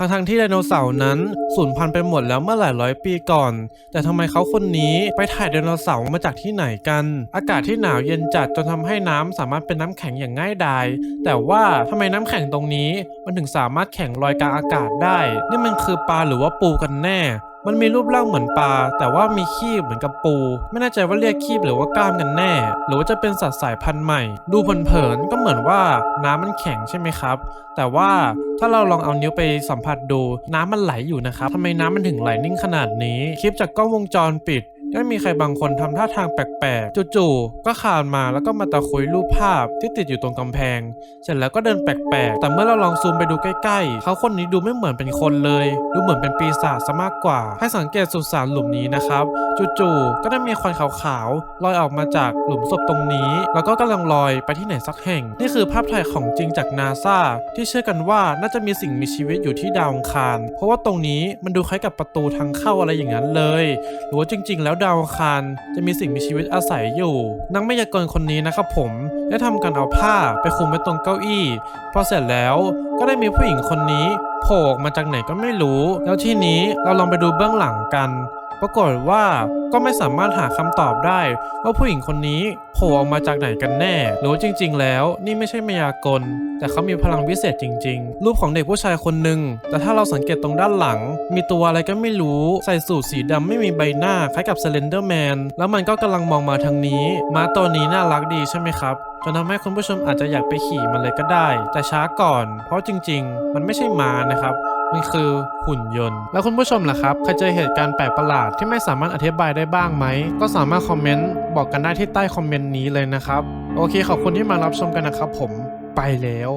ทั้งๆที่ไดโนเสาร์นั้นสูญพันธุ์ไปหมดแล้วเมื่อหลายร้อยปีก่อน แต่ทำไมเขาคนนี้ไปถ่ายไดโนเสาร์มาจากที่ไหนกัน อากาศที่หนาวเย็นจัดจนทำให้น้ำสามารถเป็นน้ำแข็งอย่างง่ายดาย แต่ว่าทำไมน้ำแข็งตรงนี้ มันถึงสามารถแข็งลอยกลางอากาศได้ นี่มันคือปลาหรือว่าปูกันแน่ มันมีรูปร่างเหมือนปลา แต่ว่ามีคีบเหมือนกับปู ไม่แน่ใจว่าเรียกคีบหรือว่ากล้ามกันแน่ หรือว่าจะเป็นสัตว์สายพันธุ์ใหม่ ดูเผินๆก็เหมือนว่าน้ำมันแข็งใช่ไหมครับ แต่ว่าถ้าเราลองเอานิ้วไปสัมผัสดู น้ำมันไหลอยู่นะครับทำไมน้ำมันถึงไหลนิ่งขนาดนี้ คลิปจากกล้องวงจรปิด ได้มีใครบางคนทำท่าทางแปลกๆ จู่ๆ ก็คานมาแล้วก็มาตะคุยรูปภาพที่ติดอยู่ตรงกำแพง เสร็จแล้วก็เดินแปลกๆ แต่เมื่อเราลองซูมไปดูใกล้ๆ เขาคนนี้ดูไม่เหมือนเป็นคนเลย ดูเหมือนเป็นปีศาจซะมากกว่า ให้สังเกตสุสานหลุมนี้นะครับ จู่ๆ ก็ได้มีควันขาวๆ ลอยออกมาจากหลุมศพตรงนี้ แล้วก็กำลังลอยไปที่ไหนสักแห่ง นี่คือภาพถ่ายของจริงจากนาซาที่เชื่อกันว่าน่าจะมีสิ่งมีชีวิตอยู่ที่ดาวอังคาร เพราะว่าตรงนี้มันดูคล้ายกับประตูทางเข้าอะไรอย่างนั้นเลย หรือว่าจริง ๆ แล้วดาวคารจะมีสิ่งมีชีวิตอาศัยอยู่ นักมายากลคนนี้นะครับผมได้ทำการเอาผ้าไปคลุมไว้ตรงเก้าอี้ พอเสร็จแล้วก็ได้มีผู้หญิงคนนี้โผล่มาจากไหนก็ไม่รู้ แล้วทีนี้เราลองไปดูเบื้องหลังกัน ปรากฏว่าก็ไม่สามารถหาคำตอบได้ ว่าผู้หญิงคนนี้โผล่ออกมาจากไหนกันแน่ หรือจริง ๆ แล้ว นี่ไม่ใช่มายากล แต่เขามีพลังวิเศษจริง ๆ รูปของเด็กผู้ชายคนหนึ่งแต่ถ้าเราสังเกตตรงด้านหลัง มีตัวอะไรก็ไม่รู้ใส่สูทสีดำไม่มีใบหน้าคล้ายกับ Slender Man แล้วมันก็กำลังมองมาทางนี้ม้าตัวนี้น่ารักดีใช่ไหมครับจนทำให้คุณผู้ชมอาจจะอยากไปขี่มันเลยก็ได้ แต่ช้าก่อน เพราะจริง ๆ มันไม่ใช่ม้านะครับ มันคือหุ่นยนต์ แล้วคุณผู้ชมล่ะครับเคยเจอเหตุการณ์แปลกประหลาดที่ไม่สามารถอธิบายได้บ้างไหม ก็สามารถคอมเมนต์บอกกันได้ที่ใต้คอมเมนต์นี้เลยนะครับ โอเคขอบคุณที่มารับชมกันนะครับผมไปแล้ว